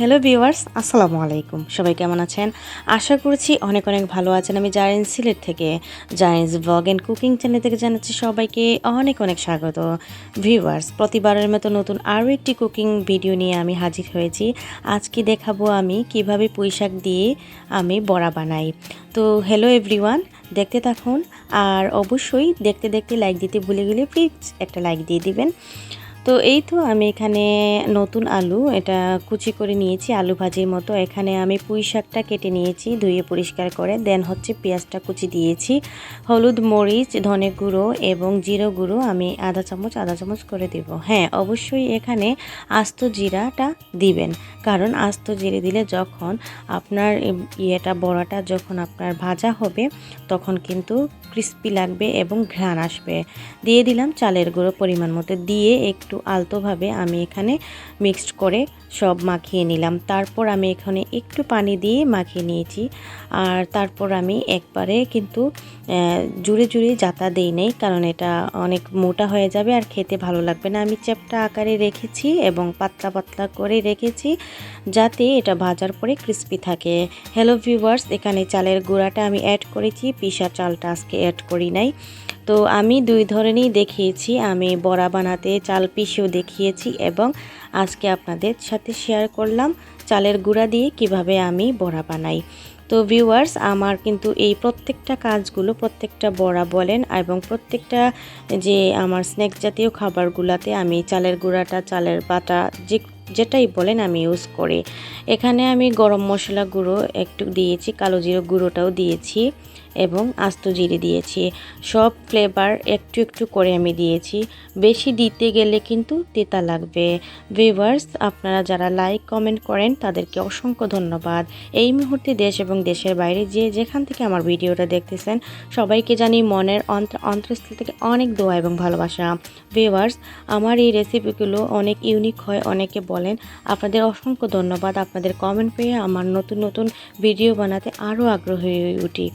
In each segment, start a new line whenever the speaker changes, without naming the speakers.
Hello viewers আসসালামু আলাইকুম সবাই কেমন আছেন? আশা করছি অনেক অনেক ভালো আছেন। আমি জায়েন্স সিলেট থেকে জায়েন্স ব্লগ অ্যান্ড কুকিং চ্যানেল থেকে জানাচ্ছি সবাইকে অনেক অনেক স্বাগত। ভিউয়ার্স প্রতিবারের মতো নতুন আরও একটি কুকিং ভিডিও নিয়ে আমি হাজির হয়েছি। আজকে দেখাবো আমি কীভাবে পুঁই শাক দিয়ে আমি বড়া বানাই। তো হ্যালো এভরিওয়ান দেখতে থাকুন। আর অবশ্যই দেখতে দেখতে লাইক দিতে ভুলে গেলে প্লিজ একটা লাইক দিয়ে দিবেন। তো এই তো আমি এখানে নতুন আলু, এটা কুচি করে নিয়েছি আলু ভাজির মতো। এখানে আমি পুঁই শাকটা কেটে নিয়েছি, ধুয়ে পরিষ্কার করে। দেন হচ্ছে পেঁয়াজটা কুচি দিয়েছি। হলুদ, মরিচ, ধনে গুঁড়ো এবং জিরো গুঁড়ো আমি আধা চামচ আধা চামচ করে দেব। হ্যাঁ অবশ্যই এখানে আস্ত জিরাটা দিবেন। কারণ আস্ত জিরে দিলে যখন আপনার ইয়েটা, বড়াটা যখন আপনার ভাজা হবে, তখন কিন্তু ক্রিস্পি লাগবে এবং ঘ্রাণ আসবে। দিয়ে দিলাম চালের গুঁড়ো পরিমাণ মতো। দিয়ে একটু আলতোভাবে আমি এখানে মিক্সড করে সব মাখিয়ে নিলাম। তারপর আমি এখানে একটু পানি দিয়ে মাখিয়ে নিয়েছি। আর তারপর আমি একবারে কিন্তু জুড়ে জুড়ে জাতা দেই নেই, কারণ এটা অনেক মোটা হয়ে যাবে আর খেতে ভালো লাগবে না। আমি চ্যাপটা আকারে রেখেছি এবং পাতলা পাতলা করে রেখেছি যাতে এটা ভাজার পরে ক্রিস্পি থাকে। হ্যালো ভিউয়ার্স এখানে চালের গুঁড়াটা আমি অ্যাড করেছি। পিসা চালটা আজকে অ্যাড করি নাই। তো আমি দুই ধরনেরই দেখিয়েছি। আমি বড়া বানাতে, চাল পিসেও দেখিয়েছি এবং আজকে আপনাদের সাথে শেয়ার করলাম চালের গুঁড়া দিয়ে কীভাবে আমি বড়া বানাই। তো ভিউয়ার্স আমার কিন্তু এই প্রত্যেকটা কাজগুলো প্রত্যেকটা বড়া বলেন এবং প্রত্যেকটা যে আমার স্ন্যাক জাতীয় খাবারগুলোতে আমি চালের গুঁড়াটা, চালের বাটা যে, যেটাই বলেন আমি ইউজ করি। এখানে আমি গরম মশলা গুঁড়ো একটু দিয়েছি, কালো জিরো গুঁড়োটাও দিয়েছি। এবং আস্ত জিরে দিয়েছি। সব ফ্লেভার একটু একটু করে আমি দিয়েছি। বেশি দিতে গেলে কিন্তু তেতা লাগবে। ভিভার্স আপনারা যারা লাইক কমেন্ট করেন, তাদেরকে অসংখ্য ধন্যবাদ। এই মুহূর্তে দেশ এবং দেশের বাইরে যে যেখান থেকে আমার ভিডিওটা দেখতেছেন, সবাইকে জানি মনের অন্ত অন্তঃস্থল থেকে অনেক দোয়া এবং ভালোবাসা। ভিভার্স আমার এই রেসিপিগুলো অনেক ইউনিক হয়, অনেকে বলেন। আপনাদের অসংখ্য ধন্যবাদ। আপনাদের কমেন্ট পেয়ে আমার নতুন নতুন ভিডিও বানাতে আরও আগ্রহী হয়ে উঠি।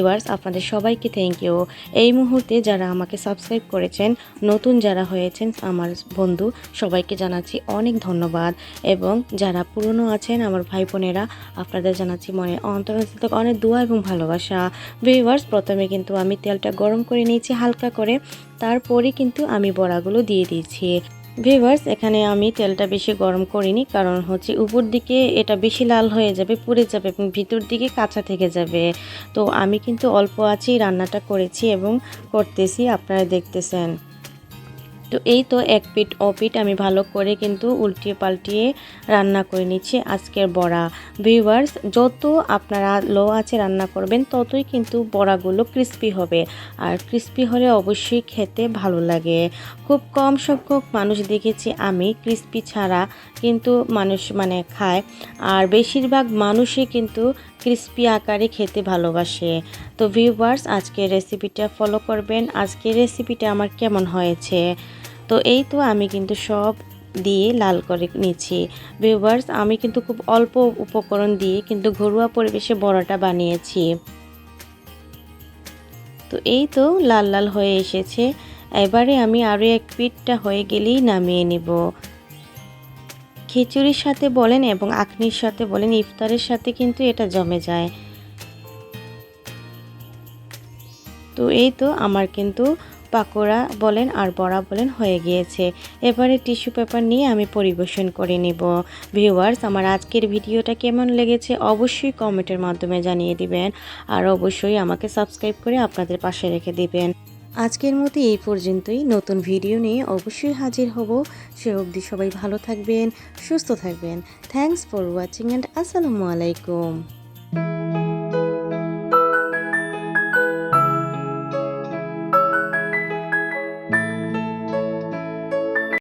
ভিউয়ার্স, আপনাদের সবাইকে থ্যাংক ইউ এই মুহূর্তে যারা আমাকে সাবস্ক্রাইব করেছেন, নতুন যারা হয়েছেন, আমার বন্ধু, সবাইকে জানাচ্ছি অনেক ধন্যবাদ। এবং যারা পুরনো আছেন, আমার ভাই বোনেরা, আপনাদের জানাচ্ছি মনে অন্তর অনেক দোয়া এবং ভালোবাসা। ভিউয়ার্স, প্রথমে কিন্তু আমি তেলটা গরম করে নিয়েছি হালকা করে, তারপরে কিন্তু আমি বড়াগুলো দিয়ে দিয়েছি। ভিভার্স এখানে আমি তেলটা বেশি গরম করিনি, কারণ হচ্ছে উপর দিকে এটা বেশি লাল হয়ে যাবে, পুড়ে যাবে এবং ভিতর দিকে কাঁচা থেকে যাবে। তো আমি কিন্তু অল্প আছেই রান্নাটা করেছি এবং করতেছি, আপনারা দেখতেছেন। তো এই তো এক পিঠ অপিট আমি ভালো করে কিন্তু উল্টিয়ে পাল্টিয়ে রান্না করে নিচ্ছি আজকের বড়া। ভিউয়ার্স যত আপনারা লো আছে রান্না করবেন, ততই কিন্তু বড়াগুলো ক্রিস্পি হবে। আর ক্রিস্পি হলে অবশ্যই খেতে ভালো লাগে। খুব কম সংখ্যক মানুষ দেখেছি আমি ক্রিস্পি ছাড়া কিন্তু মানুষ মানে খায়। আর বেশিরভাগ মানুষই কিন্তু ক্রিস্পি আকারে খেতে ভালোবাসে। তো ভিউয়ার্স আজকের রেসিপিটা ফলো করবেন। আজকের রেসিপিটা আমার কেমন হয়েছে? তো এই তো আমি কিন্তু সব দিয়ে লাল করে নিচ্ছি। ভিউয়ার্স আমি কিন্তু খুব অল্প উপকরণ দিয়ে কিন্তু ঘরোয়া পরিবেশে বড়াটা বানিয়েছি। তো এই তো লাল লাল হয়ে এসেছে। এবারে আমি আরও এক পিঠটা হয়ে গেলেই নামিয়ে নিব। খিচুড়ির সাথে বলেন এবং আখনির সাথে বলেন, ইফতারের সাথে কিন্তু এটা জমে যায়। তো এই তো আমার কিন্তু পাকোড়া বলেন আর বড়া বলেন হয়ে গিয়েছে। এবারে টিস্যু পেপার নিয়ে আমি পরিবেশন করে নিব। ভিউয়ার্স, আমার আজকের ভিডিওটা কেমন লেগেছে অবশ্যই কমেন্টের মাধ্যমে জানিয়ে দিবেন আর অবশ্যই আমাকে সাবস্ক্রাইব করে আপনাদের পাশে রেখে দিবেন। আজকের মতো এই পর্যন্তই। নতুন ভিডিও নিয়ে অবশ্যই হাজির হব। সে অবধি সবাই ভালো থাকবেন, সুস্থ থাকবেন। থ্যাংকস ফর ওয়াচিং অ্যান্ড আসসালামু আলাইকুম।